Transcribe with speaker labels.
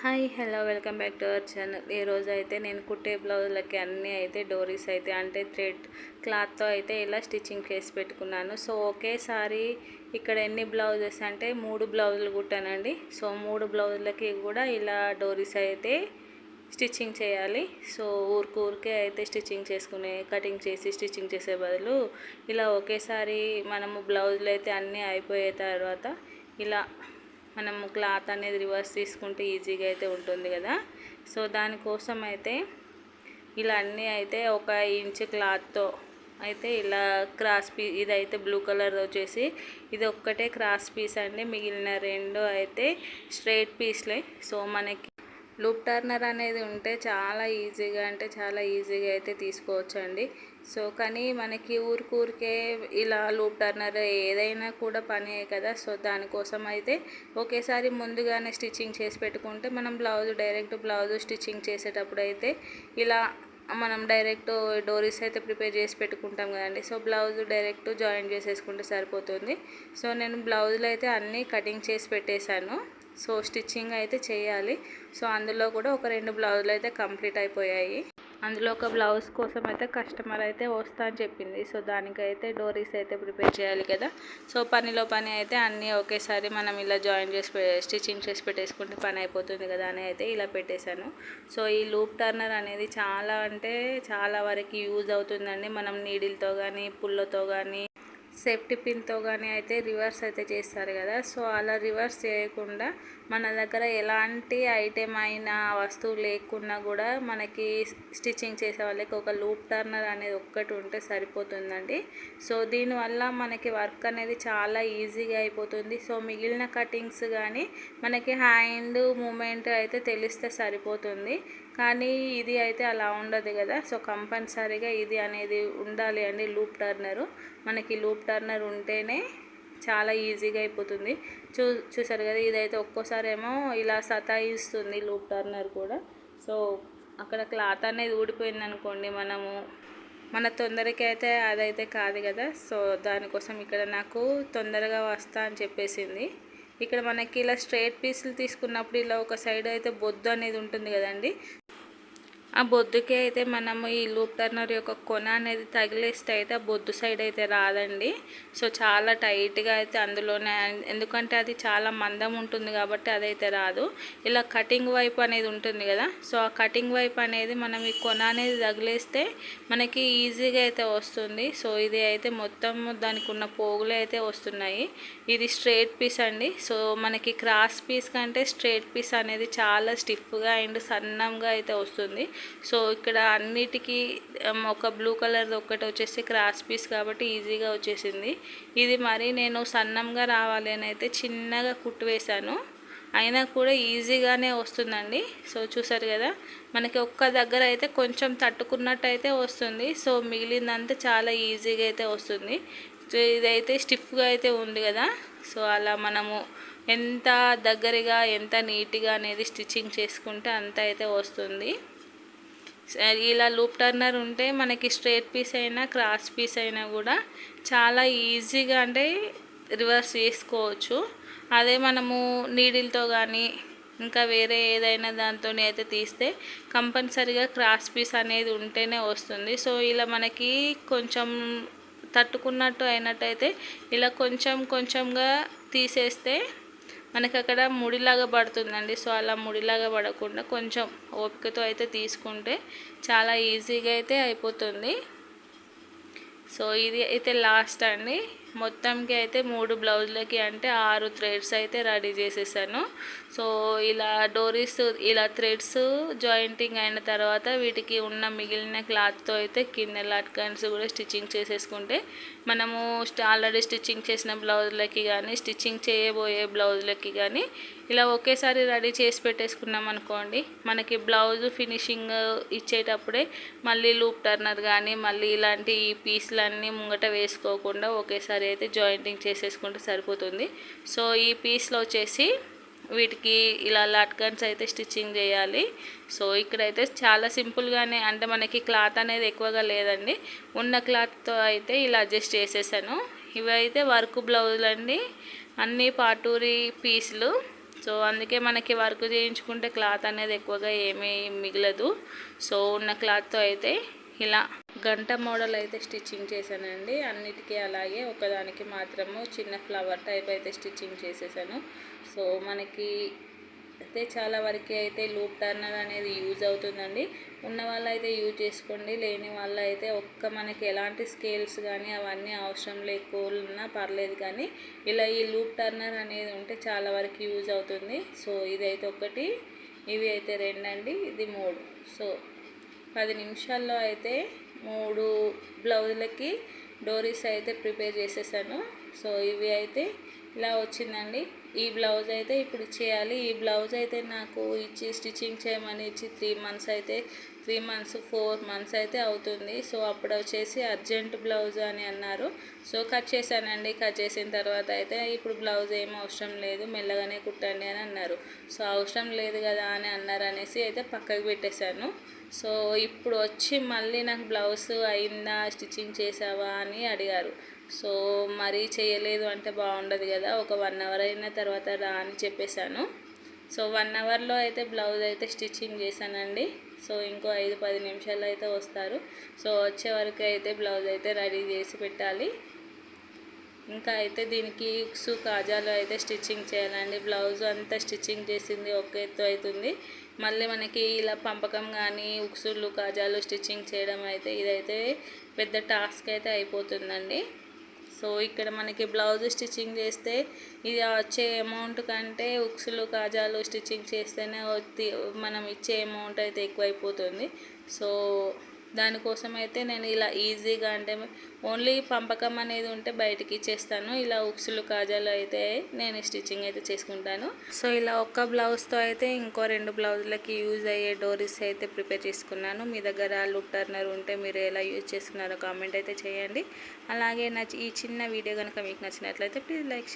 Speaker 1: Hi hello welcome back to our channel. ఈరోజు అయితే నేను కుట్టే బ్లౌజులకి అన్నీ అయితే డోరీస్ అయితే అంటే థ్రెడ్ క్లాత్తో అయితే ఇలా స్టిచ్చింగ్ చేసి పెట్టుకున్నాను. సో ఒకేసారి ఇక్కడ ఎన్ని బ్లౌజెస్ అంటే మూడు బ్లౌజులు కుట్టానండి. సో మూడు బ్లౌజులకి కూడా ఇలా డోరీస్ అయితే స్టిచ్చింగ్ చేయాలి. సో ఊరికి ఊరికే అయితే స్టిచ్చింగ్ చేసుకునే కటింగ్ చేసి స్టిచ్చింగ్ చేసే బదులు ఇలా ఒకేసారి మనము బ్లౌజులు అయితే అన్నీ అయిపోయే తర్వాత ఇలా మనం క్లాత్ అనేది రివర్స్ తీసుకుంటే ఈజీగా అయితే ఉంటుంది కదా. సో దానికోసం అయితే ఇలా అన్నీ అయితే ఒక ఇంచ్ క్లాత్తో అయితే ఇలా క్రాస్ పీ ఇదైతే బ్లూ కలర్ వచ్చేసి ఇది ఒక్కటే క్రాస్ పీస్ అండి. మిగిలిన రెండు అయితే స్ట్రైట్ పీస్లే. సో మనకి లూప్ టర్నర్ అనేది ఉంటే చాలా ఈజీగా అంటే చాలా ఈజీగా అయితే తీసుకోవచ్చండి. సో కానీ మనకి ఊరికూరికే ఇలా లూప్ టర్నర్ ఏదైనా కూడా పనే కదా. సో దానికోసం అయితే ఒకేసారి ముందుగానే స్టిచ్చింగ్ చేసి పెట్టుకుంటే మనం బ్లౌజ్ డైరెక్ట్ బ్లౌజ్ స్టిచ్చింగ్ చేసేటప్పుడు అయితే ఇలా మనం డైరెక్ట్ డోరీస్ అయితే ప్రిపేర్ చేసి పెట్టుకుంటాం కదండి. సో బ్లౌజ్ డైరెక్ట్ జాయిన్ చేసేసుకుంటే సరిపోతుంది. సో నేను బ్లౌజులు అయితే అన్నీ కటింగ్ చేసి పెట్టేశాను. సో స్టిచ్చింగ్ అయితే చేయాలి. సో అందులో కూడా ఒక రెండు బ్లౌజులు అయితే కంప్లీట్ అయిపోయాయి. అందులో ఒక బ్లౌజ్ కోసం అయితే కస్టమర్ అయితే వస్తా అని చెప్పింది. సో దానికైతే డోరీస్ అయితే ప్రిపేర్ చేయాలి కదా. సో పనిలో పని అయితే అన్నీ ఒకేసారి మనం ఇలా జాయిన్ చేసి స్టిచ్చింగ్ చేసి పెట్టేసుకుంటే పని అయిపోతుంది కదా అని అయితే ఇలా పెట్టేశాను. సో ఈ లూప్ టర్నర్ అనేది చాలా అంటే చాలా వరకు యూజ్ అవుతుందండి. మనం నీడిల్తో కానీ పుల్లతో కానీ సేఫ్టీ పిన్తో కానీ అయితే రివర్స్ అయితే చేస్తారు కదా. సో అలా రివర్స్ చేయకుండా మన దగ్గర ఎలాంటి ఐటెం అయినా వస్తువు లేకున్నా కూడా మనకి స్టిచ్చింగ్ చేసే వాళ్ళకి ఒక లూప్ టర్నర్ అనేది ఒక్కటి ఉంటే సరిపోతుందండి. సో దీనివల్ల మనకి వర్క్ అనేది చాలా ఈజీగా అయిపోతుంది. సో మిగిలిన కటింగ్స్ కానీ మనకి హ్యాండ్ మూమెంట్ అయితే తెలిస్తే సరిపోతుంది. కానీ ఇది అయితే అలా ఉండదు కదా. సో కంపల్సరీగా ఇది అనేది ఉండాలి అండి లూప్ టర్నరు. మనకి లూప్ టర్నర్ ఉంటేనే చాలా ఈజీగా అయిపోతుంది. చూ చూసారు కదా ఇదైతే ఒక్కోసారి ఏమో ఇలా సతాయిస్తుంది లూప్ టర్నర్ కూడా. సో అక్కడ క్లాత్ అనేది ఊడిపోయింది అనుకోండి మనము మన తొందరకి అయితే అదైతే కాదు కదా. సో దానికోసం ఇక్కడ నాకు తొందరగా వస్తా అని చెప్పేసింది. ఇక్కడ మనకి ఇలా స్ట్రైట్ పీసులు తీసుకున్నప్పుడు ఇలా ఒక సైడ్ అయితే బొద్దు అనేది ఉంటుంది కదండి. ఆ బొద్దుకి అయితే మనము ఈ లూప్ టర్నర్ యొక్క కొన అనేది తగిలేస్తే అయితే ఆ బొద్దు సైడ్ అయితే రాదండి. సో చాలా టైట్గా అయితే అందులోనే ఎందుకంటే అది చాలా మందం ఉంటుంది కాబట్టి అదైతే రాదు. ఇలా కటింగ్ వైపు అనేది ఉంటుంది కదా సో ఆ కటింగ్ వైపు అనేది మనం ఈ కొన అనేది తగిలేస్తే మనకి ఈజీగా అయితే వస్తుంది. సో ఇది అయితే మొత్తం దానికి ఉన్న పోగులు అయితే వస్తున్నాయి. ఇది స్ట్రేట్ పీస్ అండి. సో మనకి క్రాస్ పీస్ కంటే స్ట్రేట్ పీస్ అనేది చాలా స్టిఫ్గా అండ్ సన్నంగా అయితే వస్తుంది. సో ఇక్కడ అన్నిటికీ ఒక బ్లూ కలర్ ఒక్కటి వచ్చేసి క్రాస్ పీస్ కాబట్టి ఈజీగా వచ్చేసింది. ఇది మరి నేను సన్నంగా రావాలి అని అయితే చిన్నగా కుట్టు వేశాను. అయినా కూడా ఈజీగానే వస్తుందండి. సో చూసారు కదా మనకి ఒక్క దగ్గర అయితే కొంచెం తట్టుకున్నట్టు అయితే వస్తుంది. సో మిగిలిందంతా చాలా ఈజీగా అయితే వస్తుంది. సో ఇదైతే స్టిఫ్గా అయితే ఉంది కదా. సో అలా మనము ఎంత దగ్గరగా ఎంత నీట్గా అనేది స్టిచ్చింగ్ చేసుకుంటే అంత అయితే వస్తుంది. ఇలా లూప్ టర్నర్ ఉంటే మనకి స్ట్రేట్ పీస్ అయినా క్రాస్ పీస్ అయినా కూడా చాలా ఈజీగా అంటే రివర్స్ చేసుకోవచ్చు. అదే మనము నీడిల్తో కానీ ఇంకా వేరే ఏదైనా దాంతో అయితే తీస్తే కంపల్సరిగా క్రాస్ పీస్ అనేది ఉంటేనే వస్తుంది. సో ఇలా మనకి కొంచెం తట్టుకున్నట్టు అయినట్టయితే ఇలా కొంచెం కొంచెంగా తీసేస్తే మనకి అక్కడ ముడిలాగా పడుతుందండి. సో అలా ముడిలాగా పడకుండా కొంచెం ఓపికతో అయితే తీసుకుంటే చాలా ఈజీగా అయితే అయిపోతుంది. సో ఇది అయితే లాస్ట్ అండి. మొత్తంకి అయితే మూడు బ్లౌజులకి అంటే ఆరు థ్రెడ్స్ అయితే రెడీ చేసేసాను. సో ఇలా డోరీస్ ఇలా థ్రెడ్స్ జాయింటింగ్ అయిన తర్వాత వీటికి ఉన్న మిగిలిన క్లాత్తో అయితే కింద లట్కన్స్ కూడా స్టిచ్చింగ్ చేసేసుకుంటే మనము ఆల్రెడీ స్టిచ్చింగ్ చేసిన బ్లౌజులకి కానీ స్టిచ్చింగ్ చేయబోయే బ్లౌజులకి కానీ ఇలా ఒకేసారి రెడీ చేసి పెట్టేసుకున్నాం అనుకోండి మనకి బ్లౌజ్ ఫినిషింగ్ ఇచ్చేటప్పుడే మళ్ళీ లూప్ టర్నర్ కానీ మళ్ళీ ఇలాంటి పీస్లన్నీ ముంగట వేసుకోకుండా ఒకేసారి అయితే జాయింటింగ్ చేసేసుకుంటే సరిపోతుంది. సో ఈ పీస్లో వచ్చేసి వీటికి ఇలా లాట్కన్స్ అయితే స్టిచ్చింగ్ చేయాలి. సో ఇక్కడైతే చాలా సింపుల్గానే అంటే మనకి క్లాత్ అనేది ఎక్కువగా లేదండి. ఉన్న క్లాత్తో అయితే ఇలా అడ్జస్ట్ చేసేసాను. ఇవైతే వర్క్ బ్లౌజులు అండి. అన్నీ పాటూరి పీసులు. సో అందుకే మనకి వర్క్ చేయించుకుంటే క్లాత్ అనేది ఎక్కువగా ఏమీ మిగలదు. సో ఉన్న క్లాత్తో అయితే ఇలా గంట మోడల్ అయితే స్టిచ్చింగ్ చేశానండి. అన్నిటికీ అలాగే ఒకదానికి మాత్రము చిన్న ఫ్లవర్ టైప్ అయితే స్టిచ్చింగ్ చేసేసాను. సో మనకి అయితే చాలా వరకు అయితే లూప్ టర్నర్ అనేది యూజ్ అవుతుందండి. ఉన్న వాళ్ళు అయితే యూజ్ చేసుకోండి. లేని వాళ్ళు అయితే ఒక్క మనకి ఎలాంటి స్కేల్స్ కానీ అవన్నీ అవసరం లేకున్నా పర్లేదు కానీ ఇలా ఈ లూప్ టర్నర్ అనేది ఉంటే చాలా వరకు యూజ్ అవుతుంది. సో ఇదైతే ఒకటి ఇవి అయితే రెండండి. ఇది మూడు. సో పది నిమిషాల్లో అయితే మూడు బ్లౌజులకి డోరీస్ అయితే ప్రిపేర్ చేసేసాను. సో ఇవి అయితే ఇలా వచ్చిందండి. ఈ బ్లౌజ్ అయితే ఇప్పుడు చేయాలి. ఈ బ్లౌజ్ అయితే నాకు ఇచ్చి స్టిచ్చింగ్ చేయమని ఇచ్చి త్రీ మంత్స్ అయితే త్రీ మంత్స్ ఫోర్ మంత్స్ అయితే అవుతుంది. సో అప్పుడు వచ్చేసి అర్జెంట్ బ్లౌజ్ అని అన్నారు. సో కట్ చేశానండి. కట్ చేసిన తర్వాత అయితే ఇప్పుడు బ్లౌజ్ ఏం అవసరం లేదు. మెల్లగానే కుట్టండి అని అన్నారు. సో అవసరం లేదు కదా అని అన్నారు అనేసి అయితే పక్కకు పెట్టేశాను. సో ఇప్పుడు వచ్చి మళ్ళీ నాకు బ్లౌజ్ అయిందా స్టిచ్చింగ్ చేసావా అని అడిగారు. సో మరీ చేయలేదు అంటే బాగుండదు కదా ఒక వన్ అవర్ అయిన తర్వాత రా అని చెప్పేశాను. సో వన్ అవర్లో అయితే బ్లౌజ్ అయితే స్టిచ్చింగ్ చేశానండి. సో ఇంకో ఐదు పది నిమిషాలు అయితే వస్తారు. సో వచ్చే వరకు అయితే బ్లౌజ్ అయితే రెడీ చేసి పెట్టాలి. ఇంకా అయితే దీనికి ఉక్సు కాజాలు అయితే స్టిచ్చింగ్ చేయాలండి. బ్లౌజ్ అంతా స్టిచ్చింగ్ చేసింది ఒక ఎత్తు అవుతుంది మళ్ళీ మనకి ఇలా పంపకం కానీ ఉక్సులు కాజాలు స్టిచ్చింగ్ చేయడం అయితే ఇదైతే పెద్ద టాస్క్ అయితే అయిపోతుందండి. సో ఇక్కడ మనకి బ్లౌజ్ స్టిచ్చింగ్ చేస్తే ఇది వచ్చే అమౌంట్ కంటే ఉక్సులు కాజాలు స్టిచ్చింగ్ చేస్తేనే మనం ఇచ్చే అమౌంట్ అయితే ఎక్కువైపోతుంది. సో దానికోసం అయితే నేను ఇలా ఈజీగా అంటే ఓన్లీ పంపకం అనేది ఉంటే బయటికి ఇచ్చేస్తాను. ఇలా ఉక్సులు కాజాలు అయితే నేను స్టిచ్చింగ్ అయితే చేసుకుంటాను. సో ఇలా ఒక్క బ్లౌజ్తో అయితే ఇంకో రెండు బ్లౌజులకి యూజ్ అయ్యే డోరీస్ అయితే ప్రిపేర్ చేసుకున్నాను. మీ దగ్గర లుక్ టర్నర్ ఉంటే మీరు ఎలా యూజ్ చేస్తున్నారో కామెంట్ అయితే చేయండి. అలాగే నా ఈ చిన్న వీడియో కనుక మీకు నచ్చినట్లయితే ప్లీజ్ లైక్ షేర్